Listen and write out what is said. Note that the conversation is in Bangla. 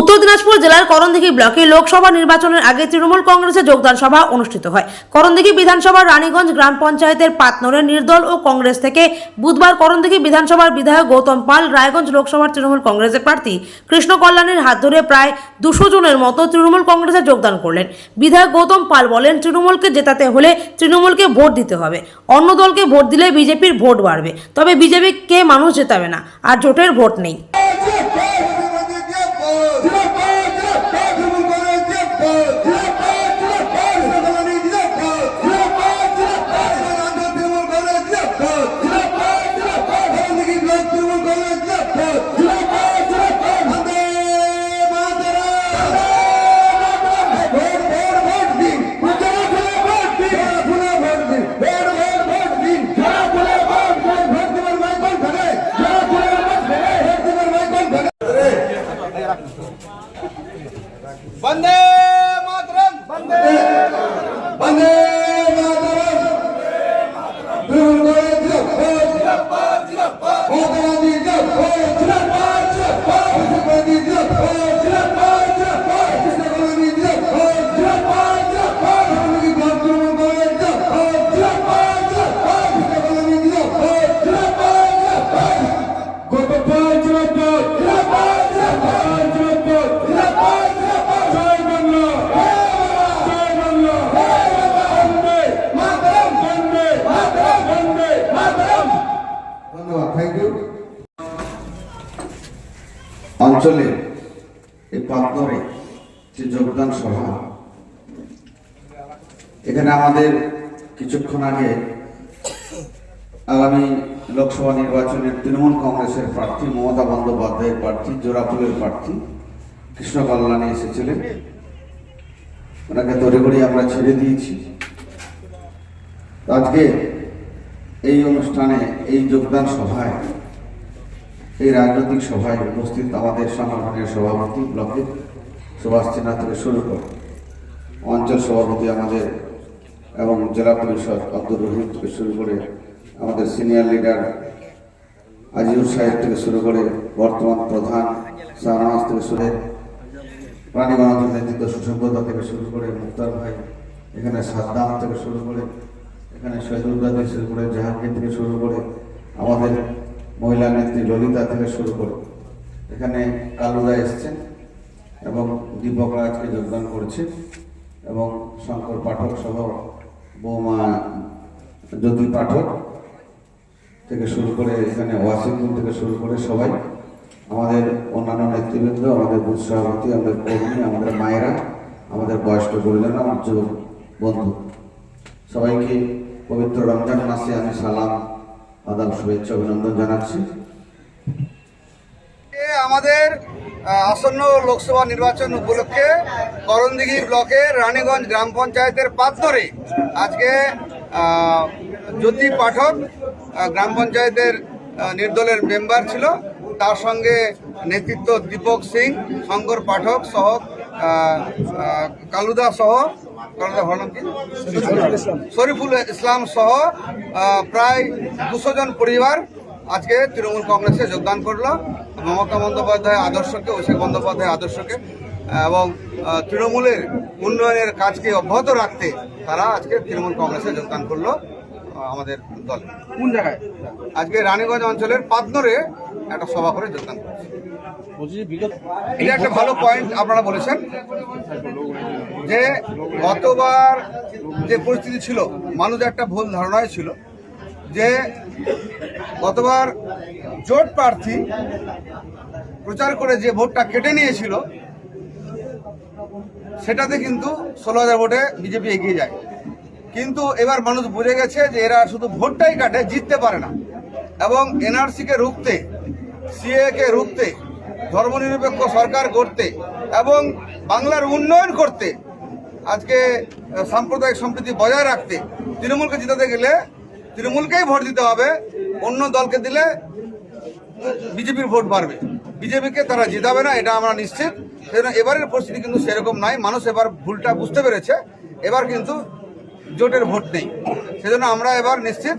উত্তর দিনাজপুর জেলার করণদিঘি ব্লকে লোকসভা নির্বাচনের আগে তৃণমূল কংগ্রেসের যোগদান সভা অনুষ্ঠিত হয়। করণদিঘি বিধানসভার রানীগঞ্জ গ্রাম পঞ্চায়েতের পাতনরে নির্দল ও কংগ্রেস থেকে বুধবার করণদিঘি বিধানসভার বিধায়ক গৌতম পাল রায়গঞ্জ লোকসভার তৃণমূল কংগ্রেসের প্রার্থী কৃষ্ণ কল্যাণের হাত ধরে প্রায় দুশো জনের মতো তৃণমূল কংগ্রেসে যোগদান করলেন। বিধায়ক গৌতম পাল বলেন, তৃণমূলকে জেতাতে হলে তৃণমূলকে ভোট দিতে হবে। অন্য দলকে ভোট দিলে বিজেপির ভোট বাড়বে। তবে বিজেপি কে মানুষ জেতাবে না? আর জোটের ভোট নেই। অঞ্চলে এই পাতনরে যে যোগদান সভা, এখানে আমাদের কিছুক্ষণ আগে আগামী লোকসভা নির্বাচনের তৃণমূল কংগ্রেসের প্রার্থী মমতা বন্দ্যোপাধ্যায়ের প্রার্থী, জোড়াফুলের প্রার্থী কৃষ্ণ কল্যাণী এসেছিলেন। ওনাকে তড়িঘড়ি আমরা ছেড়ে দিয়েছি। আজকে এই অনুষ্ঠানে, এই যোগদান সভায়, এই রাজনৈতিক সভায় উপস্থিত আমাদের সংগঠনের সভাপতি ব্লকের সুভাষ সিনহা থেকে শুরু করে অঞ্চল সভাপতি আমাদের এবং জেলা পরিষদ আব্দুর রহিম থেকে শুরু করে আমাদের সিনিয়র লিডার আজিউর সাহেব থেকে শুরু করে বর্তমান প্রধান শাহনাজ থেকে শুরু প্রাণী গণতন্ত্র নেতৃত্ব সুসংগতা থেকে শুরু করে মুক্তার ভাই, এখানে সাদ্দাম থেকে শুরু করে এখানে শহীদুল্লাহ শুরু করে জাহাঙ্গীর থেকে শুরু করে আমাদের মহিলা নেত্রী ললিতা থেকে শুরু করে। এখানে কালুদা এসছেন এবং দীপকরা আজকে যোগদান করছে এবং শঙ্কর পাঠক সহ বৌমা জ্যোতি পাঠক থেকে শুরু করে এখানে ওয়াশিংটন থেকে শুরু করে সবাই, আমাদের অন্যান্য নেতৃবৃন্দ, আমাদের বুথ সভাপতি, আমাদের কর্মী, আমাদের মায়েরা, আমাদের বয়স্ক গুরুজন, আমার যুবক বন্ধু। সবাইকে পবিত্র রমজান মাসে আমি সালাম, আদাব, শুভেচ্ছা, অভিনন্দন জানাচ্ছি। আমাদের আসন্ন লোকসভা নির্বাচন উপলক্ষে করণদিঘি ব্লকের রানীগঞ্জ গ্রাম পঞ্চায়েতের পাত্তরে আজকে জ্যোতি পাঠক গ্রাম পঞ্চায়েতের নির্দলের মেম্বার ছিল। তার সঙ্গে নেতৃত্ব দীপক সিং, শঙ্কর পাঠক সহ কালুদা সহ? শরীফুল ইসলাম সহ প্রায় দুশো জন পরিবার আজকে তৃণমূল কংগ্রেসে যোগদান করল মমতা বন্দ্যোপাধ্যায় আদর্শকে, অভিষেক বন্দ্যোপাধ্যায় আদর্শকে এবং তৃণমূলের উন্নয়নের কাজকে অব্যাহত রাখতে তারা আজকে তৃণমূল কংগ্রেসে যোগদান করল আমাদের দল। কোন জায়গায়? আজকে রানীগঞ্জ অঞ্চলের পাতনরে একটা সভা করে যোগদান করেছে। এটা একটা ভালো পয়েন্ট আপনারা বলেছেন যে গতবার যে পরিস্থিতি ছিল মানুষ একটা ভুল ধারণায় ছিল যে গতবার জোট প্রার্থী প্রচার করে যে ভোটটা কেটে নিয়েছিল সেটাতে কিন্তু ষোলো হাজার ভোটে বিজেপি এগিয়ে যায়। কিন্তু এবার মানুষ বুঝে গেছে যে এরা শুধু ভোটটাই কাটে, জিততে পারে না। এবং এনআরসিকে রুখতে সিএ কে রুখতে, ধর্মনিরপেক্ষ সরকার করতে এবং বাংলার উন্নয়ন করতে, আজকে সাম্প্রদায়িক সম্প্রীতি বজায় রাখতে তৃণমূলকে জিতাতে গেলে তৃণমূলকেই ভোট দিতে হবে, অন্য দলকে দিলে বিজেপির ভোট বাড়বে। বিজেপিকে তারা জিতাবে না, এটা আমরা নিশ্চিত। সেজন্য এবারের পরিস্থিতি কিন্তু সেরকম নাই মানুষ এবার ভুলটা বুঝতে পেরেছে। এবার কিন্তু জোটের ভোট নেই। সেজন্য আমরা এবার নিশ্চিত